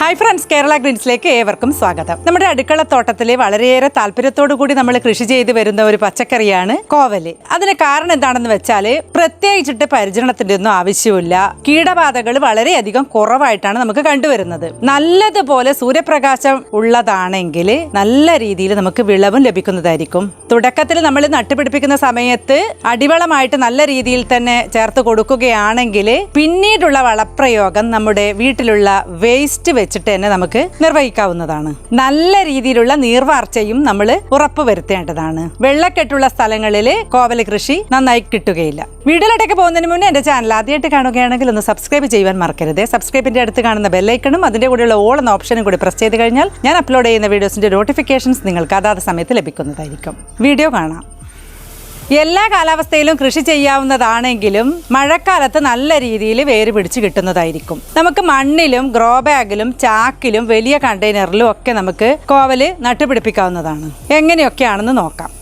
Hi friends Kerala ഗ്രീൻസിലേക്ക് ഏവർക്കും സ്വാഗതം. നമ്മുടെ അടുക്കള തോട്ടത്തിലെ വളരെയേറെ താല്പര്യത്തോടു കൂടി നമ്മൾ കൃഷി ചെയ്ത് വരുന്ന ഒരു പച്ചക്കറിയാണ് കോവൽ. അതിന് കാരണം എന്താണെന്ന് വെച്ചാൽ പ്രത്യേകിച്ചിട്ട് പരിചരണത്തിന്റെ ഒന്നും ആവശ്യമില്ല. കീടബാധകൾ വളരെയധികം കുറവായിട്ടാണ് നമുക്ക് കണ്ടുവരുന്നത്. നല്ലതുപോലെ സൂര്യപ്രകാശം ഉള്ളതാണെങ്കിൽ നല്ല രീതിയിൽ നമുക്ക് വിളവും ലഭിക്കുന്നതായിരിക്കും. തുടക്കത്തിൽ നമ്മൾ നട്ടുപിടിപ്പിക്കുന്ന സമയത്ത് അടിവളമായിട്ട് നല്ല രീതിയിൽ തന്നെ ചേർത്ത് കൊടുക്കുകയാണെങ്കിൽ പിന്നീടുള്ള വളപ്രയോഗം നമ്മുടെ വീട്ടിലുള്ള വേസ്റ്റ് വെച്ചിട്ട് തന്നെ നമുക്ക് നിർവഹിക്കാവുന്നതാണ്. നല്ല രീതിയിലുള്ള നീർവാർച്ചയും നമ്മൾ ഉറപ്പുവരുത്തേണ്ടതാണ്. വെള്ളക്കെട്ടുള്ള സ്ഥലങ്ങളിൽ കോവൽ കൃഷി നന്നായി കിട്ടുകയില്ല. വീഡിയോയിലോട്ടൊക്കെ പോകുന്നതിന് മുന്നേ എന്റെ ചാനൽ ആദ്യമായിട്ട് കാണുകയാണെങ്കിൽ ഒന്ന് സബ്സ്ക്രൈബ് ചെയ്യാൻ മറക്കരുത്. സബ്സ്ക്രൈബിന്റെ അടുത്ത് കാണുന്ന ബെല്ലൈക്കണും അതിന്റെ കൂടെയുള്ള ഓൾ എന്ന ഓപ്ഷനും കൂടി പ്രസ് ചെയ്ത് കഴിഞ്ഞാൽ ഞാൻ അപ്ലോഡ് ചെയ്യുന്ന വീഡിയോസിന്റെ നോട്ടിഫിക്കേഷൻസ് നിങ്ങൾക്ക് അതാത് സമയത്ത് ലഭിക്കുന്നതായിരിക്കും. വീഡിയോ കാണാം. എല്ലാ കാലാവസ്ഥയിലും കൃഷി ചെയ്യാവുന്നതാണെങ്കിലും മഴക്കാലത്ത് നല്ല രീതിയിൽ വേര് പിടിച്ച് കിട്ടുന്നതായിരിക്കും. നമുക്ക് മണ്ണിലും ഗ്രോ ബാഗിലും ചാക്കിലും വലിയ കണ്ടെയ്നറിലും ഒക്കെ നമുക്ക് കോവൽ നട്ടുപിടിപ്പിക്കാവുന്നതാണ്. എങ്ങനെയൊക്കെയാണെന്ന് നോക്കാം.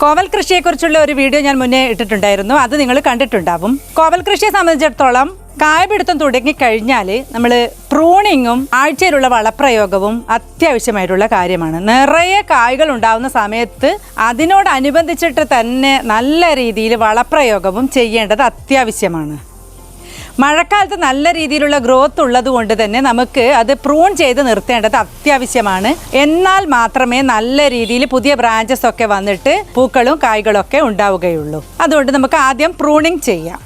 കോവൽ കൃഷിയെക്കുറിച്ചുള്ള ഒരു വീഡിയോ ഞാൻ മുന്നേ ഇട്ടിട്ടുണ്ടായിരുന്നു. അത് നിങ്ങൾ കണ്ടിട്ടുണ്ടാവും. കോവൽ കൃഷിയെ സംബന്ധിച്ചിടത്തോളം കായപിടുത്തം തുടങ്ങിക്കഴിഞ്ഞാൽ നമ്മൾ പ്രൂണിങ്ങും ആഴ്ചയിലുള്ള വളപ്രയോഗവും അത്യാവശ്യമായിട്ടുള്ള കാര്യമാണ്. നിറയെ കായ്കൾ ഉണ്ടാകുന്ന സമയത്ത് അതിനോടനുബന്ധിച്ചിട്ട് തന്നെ നല്ല രീതിയിൽ വളപ്രയോഗവും ചെയ്യേണ്ടത് അത്യാവശ്യമാണ്. മഴക്കാലത്ത് നല്ല രീതിയിലുള്ള ഗ്രോത്ത് ഉള്ളത് കൊണ്ട് തന്നെ നമുക്ക് അത് പ്രൂൺ ചെയ്ത് നിർത്തേണ്ടത് അത്യാവശ്യമാണ്. എന്നാൽ മാത്രമേ നല്ല രീതിയിൽ പുതിയ ബ്രാഞ്ചസ് ഒക്കെ വന്നിട്ട് പൂക്കളും കായ്കളും ഒക്കെ ഉണ്ടാവുകയുള്ളൂ. അതുകൊണ്ട് നമുക്ക് ആദ്യം പ്രൂണിങ് ചെയ്യാം.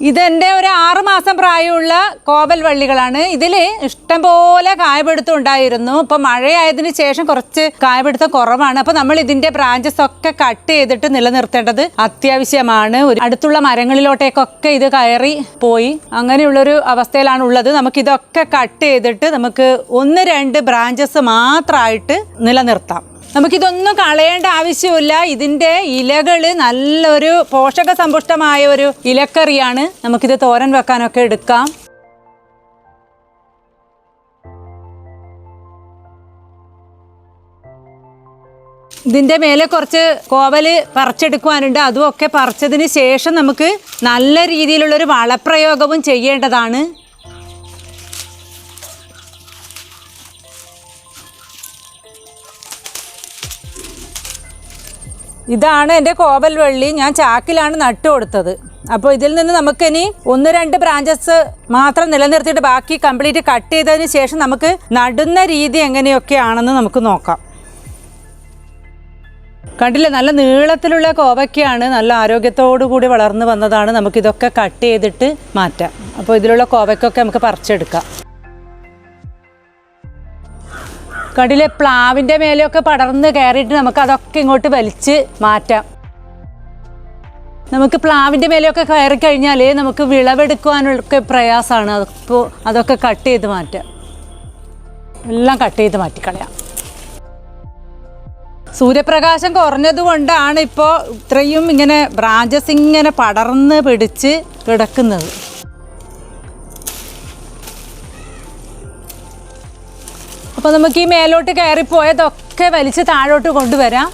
ഇതെന്റെ ഒരു ആറ് മാസം പ്രായമുള്ള കോവൽ വള്ളികളാണ്. ഇതിൽ ഇഷ്ടംപോലെ കായപിടുത്തം ഉണ്ടായിരുന്നു. ഇപ്പം മഴയായതിനു ശേഷം കുറച്ച് കായപിടുത്തം കുറവാണ്. അപ്പം നമ്മൾ ഇതിന്റെ ബ്രാഞ്ചസ് ഒക്കെ കട്ട് ചെയ്തിട്ട് നിലനിർത്തേണ്ടത് അത്യാവശ്യമാണ്. ഒരു അടുത്തുള്ള മരങ്ങളിലോട്ടേക്കൊക്കെ ഇത് കയറി പോയി. അങ്ങനെയുള്ളൊരു അവസ്ഥയിലാണ് ഉള്ളത്. നമുക്കിതൊക്കെ കട്ട് ചെയ്തിട്ട് നമുക്ക് ഒന്ന് രണ്ട് ബ്രാഞ്ചസ് മാത്രമായിട്ട് നിലനിർത്താം. നമുക്കിതൊന്നും കളയേണ്ട ആവശ്യമില്ല ഇതിന്റെ ഇലകൾ നല്ലൊരു പോഷക സമ്പുഷ്ടമായ ഒരു ഇലക്കറിയാണ്. നമുക്കിത് തോരൻ വെക്കാനൊക്കെ എടുക്കാം. ഇതിന്റെ മേലെ കുറച്ച് കോവൽ പറിച്ചെടുക്കുവാനുണ്ട്. അതും ഒക്കെ പറിച്ചതിന് ശേഷം നമുക്ക് നല്ല രീതിയിലുള്ളൊരു വളപ്രയോഗവും ചെയ്യേണ്ടതാണ്. ഇതാണ് എന്റെ കോവൽ വള്ളി. ഞാൻ ചാക്കിലാണ് നട്ടു കൊടുത്തത്. അപ്പോൾ ഇതിൽ നിന്ന് നമുക്കിനി ഒന്ന് രണ്ട് ബ്രാഞ്ചസ് മാത്രം നിലനിർത്തിയിട്ട് ബാക്കി കംപ്ലീറ്റ് കട്ട് ചെയ്തതിന് ശേഷം നമുക്ക് നടുന്ന രീതി എങ്ങനെയൊക്കെയാണെന്ന് നമുക്ക് നോക്കാം. കണ്ടില്ലേ? നല്ല നീളത്തിലുള്ള കോവയ്ക്കാണ് നല്ല ആരോഗ്യത്തോടു കൂടി വളർന്നു വന്നതാണ്. നമുക്കിതൊക്കെ കട്ട് ചെയ്തിട്ട് മാറ്റാം. അപ്പോൾ ഇതിലുള്ള കോവയ്ക്കൊക്കെ നമുക്ക് പറിച്ചെടുക്കാം. കടിലെ പ്ലാവിന്റെ മേലെയൊക്കെ പടർന്ന് കയറിയിട്ട് നമുക്ക് അതൊക്കെ ഇങ്ങോട്ട് വലിച്ച് മാറ്റാം. നമുക്ക് പ്ലാവിന്റെ മേലെയൊക്കെ കയറി കഴിഞ്ഞാൽ നമുക്ക് വിളവെടുക്കുവാനൊക്കെ പ്രയാസമാണ്. അപ്പോൾ അതൊക്കെ കട്ട് ചെയ്ത് മാറ്റാം. എല്ലാം കട്ട് ചെയ്ത് മാറ്റിക്കളയാം. സൂര്യപ്രകാശം കുറഞ്ഞത് കൊണ്ടാണ് ഇപ്പോൾ ഇത്രയും ഇങ്ങനെ ബ്രാഞ്ചസ് ഇങ്ങനെ പടർന്ന് പിടിച്ച് കിടക്കുന്നത്. അപ്പോൾ നമുക്ക് ഈ മേലോട്ട് കയറിപ്പോയതൊക്കെ വലിച്ച് താഴോട്ട് കൊണ്ടുവരാം.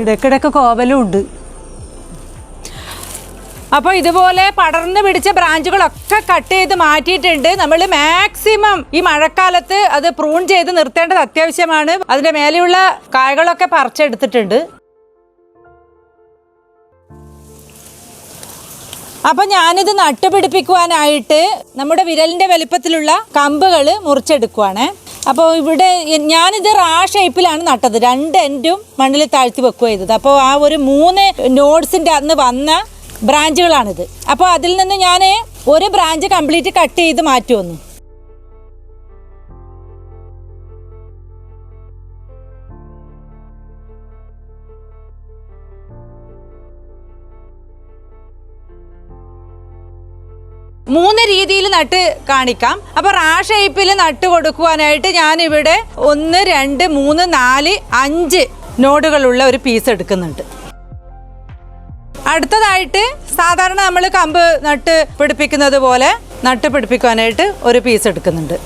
ഇടയ്ക്കിടയ്ക്ക് കോവലും ഉണ്ട്. അപ്പോൾ ഇതുപോലെ പടർന്ന് പിടിച്ച ബ്രാഞ്ചുകളൊക്കെ കട്ട് ചെയ്ത് മാറ്റിയിട്ടുണ്ട്. നമ്മൾ മാക്സിമം ഈ മഴക്കാലത്ത് അത് പ്രൂൺ ചെയ്ത് നിർത്തേണ്ടത് അത്യാവശ്യമാണ്. അതിന്റെ മേലെയുള്ള കായകളൊക്കെ പറിച്ചെടുത്തിട്ടുണ്ട്. അപ്പം ഞാനിത് നട്ടുപിടിപ്പിക്കുവാനായിട്ട് നമ്മുടെ വിരലിന്റെ വലിപ്പത്തിലുള്ള കമ്പുകൾ മുറിച്ചെടുക്കുവാണ്. അപ്പോൾ ഇവിടെ ഞാനിത് റാ ഷേപ്പിലാണ് നട്ടത്. രണ്ട് എൻഡും മണ്ണിൽ താഴ്ത്തി വെക്കുക ചെയ്തത്. അപ്പോൾ ആ ഒരു മൂന്ന് നോട്ട്സിന്റെ അന്ന് വന്ന ബ്രാഞ്ചുകളാണിത്. അപ്പോൾ അതിൽ നിന്ന് ഞാൻ ഒരു ബ്രാഞ്ച് കംപ്ലീറ്റ് കട്ട് ചെയ്ത് മാറ്റി വന്നു രീതിയിൽ നട്ട് കാണിക്കാം. അപ്പൊ റാ ഷേപ്പിൽ നട്ട് കൊടുക്കുവാനായിട്ട് ഞാൻ ഇവിടെ ഒന്ന് രണ്ട് മൂന്ന് നാല് അഞ്ച് നോഡുകളുള്ള ഒരു പീസ് എടുക്കുന്നുണ്ട്. അടുത്തതായിട്ട് സാധാരണ നമ്മൾ കമ്പ് നട്ട് പിടിപ്പിക്കുന്നത് പോലെ നട്ട് പിടിപ്പിക്കാനായിട്ട് ഒരു പീസ് എടുക്കുന്നുണ്ട്.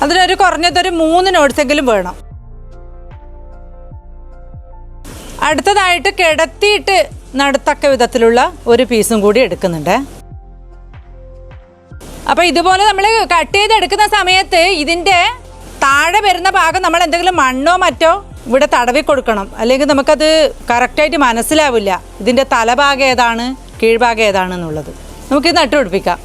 അതിനൊരു കുറഞ്ഞതൊരു മൂന്ന് നോട്ട്സെങ്കിലും വേണം. അടുത്തതായിട്ട് കിടത്തിയിട്ട് നടത്തക്ക വിധത്തിലുള്ള ഒരു പീസും കൂടി എടുക്കുന്നുണ്ട്. അപ്പോൾ ഇതുപോലെ നമ്മൾ കട്ട് ചെയ്തെടുക്കുന്ന സമയത്ത് ഇതിന്റെ താഴെ വരുന്ന ഭാഗം നമ്മൾ എന്തെങ്കിലും മണ്ണോ മറ്റോ ഇവിടെ തടവി കൊടുക്കണം. അല്ലെങ്കിൽ നമുക്കത് കറക്റ്റായിട്ട് മനസ്സിലാവില്ല. ഇതിന്റെ തലഭാഗം ഏതാണ് കീഴ്ഭാഗം ഏതാണെന്നുള്ളത് നമുക്കിത് നട്ടുപിടിപ്പിക്കാം.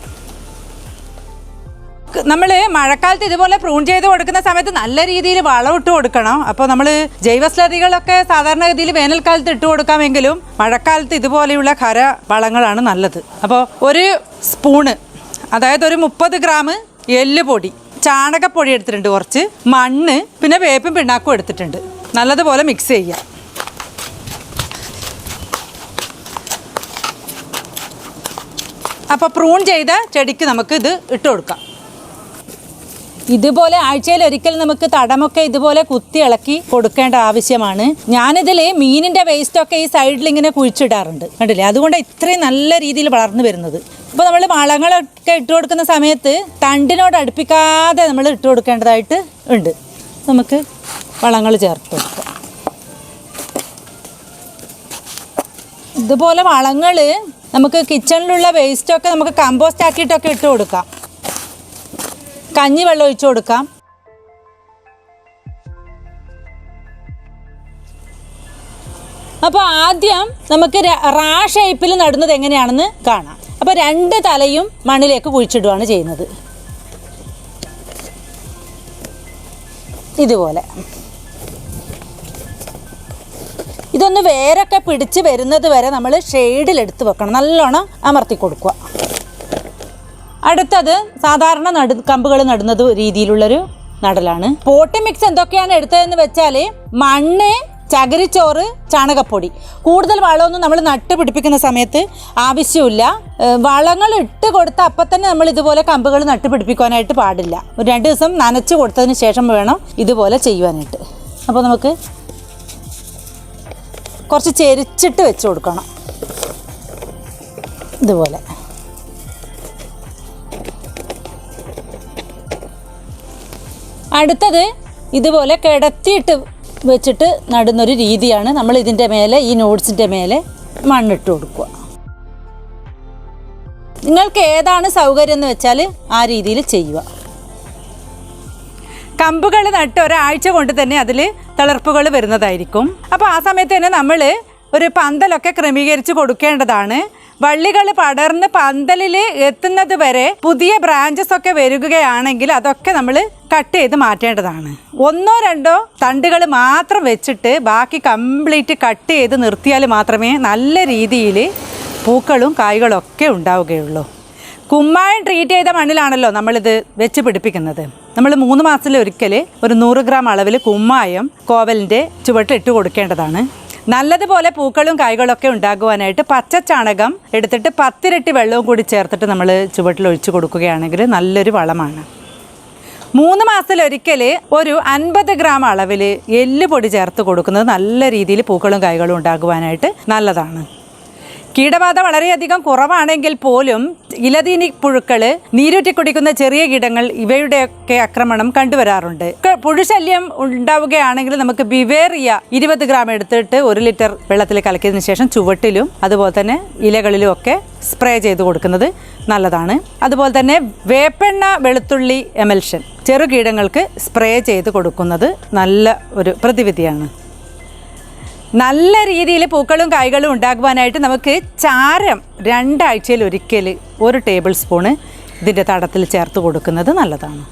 നമ്മൾ മഴക്കാലത്ത് ഇതുപോലെ പ്രൂൺ ചെയ്ത് കൊടുക്കുന്ന സമയത്ത് നല്ല രീതിയിൽ വളം ഇട്ട് കൊടുക്കണം. അപ്പോൾ നമ്മൾ ജൈവസ്ലറികളൊക്കെ സാധാരണഗതിയിൽ വേനൽക്കാലത്ത് ഇട്ട് കൊടുക്കാമെങ്കിലും മഴക്കാലത്ത് ഇതുപോലെയുള്ള ഖര വളങ്ങളാണ് നല്ലത്. അപ്പോൾ ഒരു സ്പൂണ് അതായത് ഒരു മുപ്പത് ഗ്രാം എല്ലുപൊടി ചാണകപ്പൊടി എടുത്തിട്ടുണ്ട് കുറച്ച് മണ്ണ് പിന്നെ വേപ്പും പിണ്ണാക്കും എടുത്തിട്ടുണ്ട്. നല്ലതുപോലെ മിക്സ് ചെയ്യുക. അപ്പോൾ പ്രൂൺ ചെയ്ത ചെടിക്ക് നമുക്ക് ഇത് ഇട്ട് കൊടുക്കാം. ഇതുപോലെ ആഴ്ചയിൽ ഒരിക്കൽ നമുക്ക് തടമൊക്കെ ഇതുപോലെ കുത്തി ഇളക്കി കൊടുക്കേണ്ട ആവശ്യമാണ്. ഞാനിതിൽ മീനിന്റെ വേസ്റ്റൊക്കെ ഈ സൈഡിൽ ഇങ്ങനെ കുഴിച്ചിടാറുണ്ട്. കണ്ടില്ലേ? അതുകൊണ്ട് ഇത്രയും നല്ല രീതിയിൽ വളർന്നു വരുന്നത്. അപ്പോൾ നമ്മൾ വളങ്ങളൊക്കെ ഇട്ട് കൊടുക്കുന്ന സമയത്ത് തണ്ടിനോട് അടുപ്പിക്കാതെ നമ്മൾ ഇട്ട് കൊടുക്കേണ്ടതായിട്ട് ഉണ്ട്. നമുക്ക് വളങ്ങൾ ചേർത്ത് കൊടുക്കാം. ഇതുപോലെ വളങ്ങൾ നമുക്ക് കിച്ചണിലുള്ള വേസ്റ്റൊക്കെ നമുക്ക് കമ്പോസ്റ്റ് ആക്കിയിട്ടൊക്കെ ഇട്ട് കൊടുക്കാം. കഞ്ഞി വെള്ളം ഒഴിച്ചു കൊടുക്കാം. അപ്പോൾ ആദ്യം നമുക്ക് റാ ഷേപ്പിൽ നടുന്നത് എങ്ങനെയാണെന്ന് കാണാം. അപ്പോൾ രണ്ട് തലയും മണ്ണിലേക്ക് കുഴിച്ചിടുകയാണ് ചെയ്യുന്നത്. ഇതുപോലെ. ഇതൊന്ന് വേരൊക്കെ പിടിച്ച് വരുന്നത് വരെ നമ്മൾ ഷെയ്ഡിലെടുത്ത് വെക്കണം. നല്ലോണം അമർത്തി കൊടുക്കുക. അടുത്തത് സാധാരണ നടു കമ്പുകൾ നടുന്നത് രീതിയിലുള്ളൊരു നടലാണ്. പോട്ടി മിക്സ് എന്തൊക്കെയാണ് എടുത്തതെന്ന് വെച്ചാൽ മണ്ണ് ചകിരിച്ചോറ് ചാണകപ്പൊടി. കൂടുതൽ വളമൊന്നും നമ്മൾ നട്ട് പിടിപ്പിക്കുന്ന സമയത്ത് ആവശ്യമില്ല. വളങ്ങൾ ഇട്ട് കൊടുത്ത അപ്പം തന്നെ നമ്മൾ ഇതുപോലെ കമ്പുകൾ നട്ട് പിടിപ്പിക്കാനായിട്ട് പാടില്ല. ഒരു രണ്ട് ദിവസം നനച്ച് കൊടുത്തതിന് ശേഷം വേണം ഇതുപോലെ ചെയ്യുവാനായിട്ട്. അപ്പോൾ നമുക്ക് കുറച്ച് ചെരിച്ചിട്ട് വെച്ച് കൊടുക്കണം. ഇതുപോലെ. അടുത്തത് ഇതുപോലെ കിടത്തിയിട്ട് വെച്ചിട്ട് നടുന്നൊരു രീതിയാണ്. നമ്മൾ ഇതിന്റെ മേലെ ഈ നോട്ട്സിന്റെ മേലെ മണ്ണിട്ട് കൊടുക്കുക. നിങ്ങൾക്ക് ഏതാണ് സൗകര്യം എന്ന് വെച്ചാൽ ആ രീതിയിൽ ചെയ്യുക. കമ്പുകൾ നട്ട് ഒരാഴ്ച കൊണ്ട് തന്നെ അതിൽ തളർപ്പുകൾ വരുന്നതായിരിക്കും. അപ്പോൾ ആ സമയത്ത് തന്നെ നമ്മൾ ഒരു പന്തലൊക്കെ ക്രമീകരിച്ച് കൊടുക്കേണ്ടതാണ്. വള്ളികൾ പടർന്ന് പന്തലിൽ എത്തുന്നത് വരെ പുതിയ ബ്രാഞ്ചസ് ഒക്കെ വരികയാണെങ്കിൽ അതൊക്കെ നമ്മൾ കട്ട് ചെയ്ത് മാറ്റേണ്ടതാണ്. ഒന്നോ രണ്ടോ തണ്ടുകൾ മാത്രം വെച്ചിട്ട് ബാക്കി കംപ്ലീറ്റ് കട്ട് ചെയ്ത് നിർത്തിയാൽ മാത്രമേ നല്ല രീതിയിൽ പൂക്കളും കായ്കളും ഒക്കെ ഉണ്ടാവുകയുള്ളൂ. കുമ്മായം ട്രീറ്റ് ചെയ്ത മണ്ണിലാണല്ലോ നമ്മളിത് വെച്ച് പിടിപ്പിക്കുന്നത്. നമ്മൾ മൂന്ന് മാസത്തിൽ ഒരിക്കൽ ഒരു നൂറ് ഗ്രാം അളവിൽ കുമ്മായം കോവലിന്റെ ചുവട്ട് ഇട്ട് കൊടുക്കേണ്ടതാണ്. നല്ലതുപോലെ പൂക്കളും കായ്കളൊക്കെ ഉണ്ടാകുവാനായിട്ട് പച്ച ചാണകം എടുത്തിട്ട് പത്തിരട്ടി വെള്ളവും കൂടി ചേർത്തിട്ട് നമ്മൾ ചുവട്ടിൽ ഒഴിച്ചു കൊടുക്കുകയാണെങ്കിൽ നല്ലൊരു വളമാണ്. മൂന്ന് മാസത്തിലൊരിക്കൽ ഒരു അൻപത് ഗ്രാം അളവിൽ എല്ലുപൊടി ചേർത്ത് കൊടുക്കുന്നത് നല്ല രീതിയിൽ പൂക്കളും കായ്കളും ഉണ്ടാകുവാനായിട്ട് നല്ലതാണ്. കീടബാധ വളരെയധികം കുറവാണെങ്കിൽ പോലും ഇലതീനി പുഴുക്കൾ നീരൂറ്റി കുടിക്കുന്ന ചെറിയ കീടങ്ങൾ ഇവയുടെയൊക്കെ ആക്രമണം കണ്ടുവരാറുണ്ട്. പുഴുശല്യം ഉണ്ടാവുകയാണെങ്കിൽ നമുക്ക് ബിവേറിയ ഇരുപത് ഗ്രാം എടുത്തിട്ട് ഒരു ലിറ്റർ വെള്ളത്തിൽ കലക്കിയതിന് ശേഷം ചുവട്ടിലും അതുപോലെ തന്നെ ഇലകളിലും ഒക്കെ സ്പ്രേ ചെയ്ത് കൊടുക്കുന്നത് നല്ലതാണ്. അതുപോലെ തന്നെ വേപ്പെണ്ണ വെളുത്തുള്ളി എമൽഷൻ ചെറുകീടങ്ങൾക്ക് സ്പ്രേ ചെയ്ത് കൊടുക്കുന്നത് നല്ല ഒരു പ്രതിവിധിയാണ്. നല്ല രീതിയിൽ പൂക്കളും കായ്കളും ഉണ്ടാക്കുവാനായിട്ട് നമുക്ക് ചാരം രണ്ടാഴ്ചയിൽ ഒരിക്കൽ ഒരു ടേബിൾ സ്പൂണ് ഇതിന്റെ തടത്തിൽ ചേർത്ത് കൊടുക്കുന്നത് നല്ലതാണ്.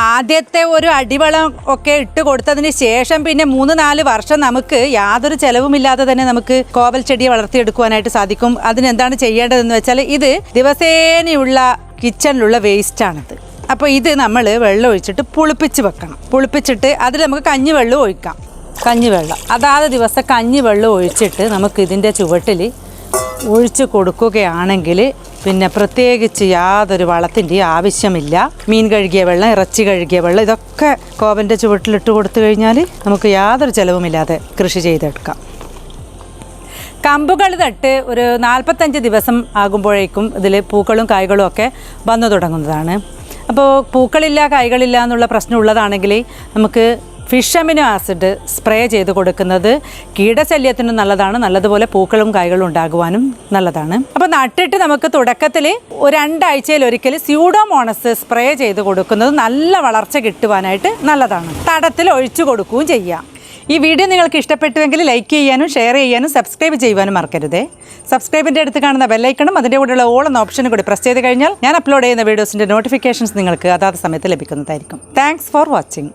ആദ്യത്തെ ഒരു അടിവളം ഒക്കെ ഇട്ട് കൊടുത്തതിന് ശേഷം പിന്നെ മൂന്ന് നാല് വർഷം നമുക്ക് യാതൊരു ചിലവുമില്ലാതെ തന്നെ നമുക്ക് കോവൽ ചെടിയെ വളർത്തിയെടുക്കുവാനായിട്ട് സാധിക്കും. അതിനെന്താണ് ചെയ്യേണ്ടതെന്ന് വെച്ചാൽ ഇത് ദിവസേനയുള്ള കിച്ചണിലുള്ള വേസ്റ്റാണിത്. അപ്പോൾ ഇത് നമ്മൾ വെള്ളം ഒഴിച്ചിട്ട് പുളിപ്പിച്ച് വെക്കണം. പുളിപ്പിച്ചിട്ട് അതിൽ നമുക്ക് കഞ്ഞി വെള്ളം ഒഴിക്കാം. കഞ്ഞിവെള്ളം. അതാത് ദിവസം കഞ്ഞിവെള്ളം ഒഴിച്ചിട്ട് നമുക്ക് ഇതിന്റെ ചുവട്ടിൽ ഒഴിച്ച് കൊടുക്കുകയാണെങ്കിൽ പിന്നെ പ്രത്യേകിച്ച് യാതൊരു വളത്തിന്റെയും ആവശ്യമില്ല. മീൻ കഴുകിയ വെള്ളം ഇറച്ചി കഴുകിയ വെള്ളം ഇതൊക്കെ കോവന്റെ ചുവട്ടിലിട്ട് കൊടുത്തു കഴിഞ്ഞാൽ നമുക്ക് യാതൊരു ചിലവുമില്ലാതെ കൃഷി ചെയ്തെടുക്കാം. കമ്പുകൾ തട്ട് ഒരു നാൽപ്പത്തഞ്ച് ദിവസം ആകുമ്പോഴേക്കും ഇതിൽ പൂക്കളും കായ്കളും ഒക്കെ വന്നു തുടങ്ങുന്നതാണ്. അപ്പോൾ പൂക്കളില്ല കായ്കളില്ല എന്നുള്ള പ്രശ്നം ഉള്ളതാണെങ്കിൽ നമുക്ക് ഫിഷ് അമിനോ ആസിഡ് സ്പ്രേ ചെയ്ത് കൊടുക്കുന്നത് കീടശല്യത്തിന് നല്ലതാണ്. നല്ലതുപോലെ പൂക്കളും കായ്കളും ഉണ്ടാകുവാനും നല്ലതാണ്. അപ്പോൾ നട്ടിട്ട് നമുക്ക് തുടക്കത്തിൽ രണ്ടാഴ്ചയിൽ ഒരിക്കൽ സ്യൂഡോമോണസ് സ്പ്രേ ചെയ്ത് കൊടുക്കുന്നത് നല്ല വളർച്ച കിട്ടുവാനായിട്ട് നല്ലതാണ്. തടത്തിൽ ഒഴിച്ചു കൊടുക്കുകയും ചെയ്യാം. ഈ വീഡിയോ നിങ്ങൾക്ക് ഇഷ്ടപ്പെട്ടുവെങ്കിൽ ലൈക്ക് ചെയ്യാനും ഷെയർ ചെയ്യാനും സബ്സ്ക്രൈബ് ചെയ്യുവാനും മറക്കരുതേ. സബ്സ്ക്രൈബിന്റെ അടുത്ത് കാണുന്ന ബെല്ലൈക്കണും അതിന്റെ കൂടെയുള്ള ഓൾ എന്ന ഓപ്ഷനും കൂടി പ്രസ് ചെയ്ത് കഴിഞ്ഞാൽ ഞാൻ അപ്ലോഡ് ചെയ്യുന്ന വീഡിയോസിന്റെ നോട്ടിഫിക്കേഷൻസ് നിങ്ങൾക്ക് അതാത് സമയത്ത് ലഭിക്കുന്നതായിരിക്കും. Thanks for watching.